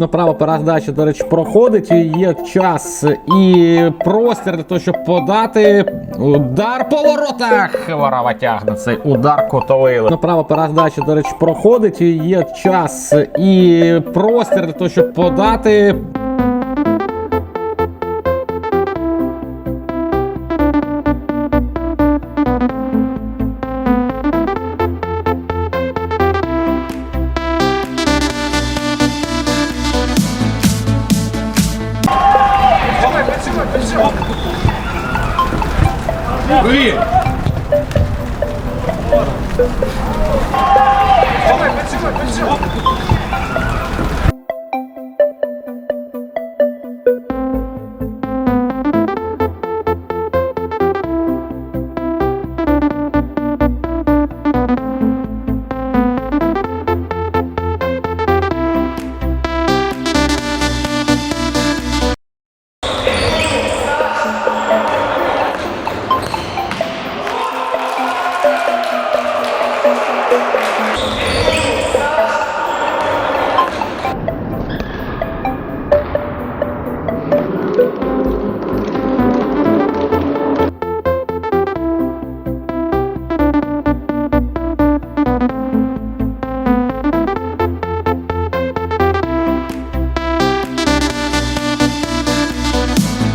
Направо передача, до речі, проходить. Є час і простір для того, щоб подати. Удар по воротах. Ворова тягне цей удар котовий. Направо передача, до речі, проходить. Є час і простір для того, щоб подати. 의리. 정말 배치고 배치고.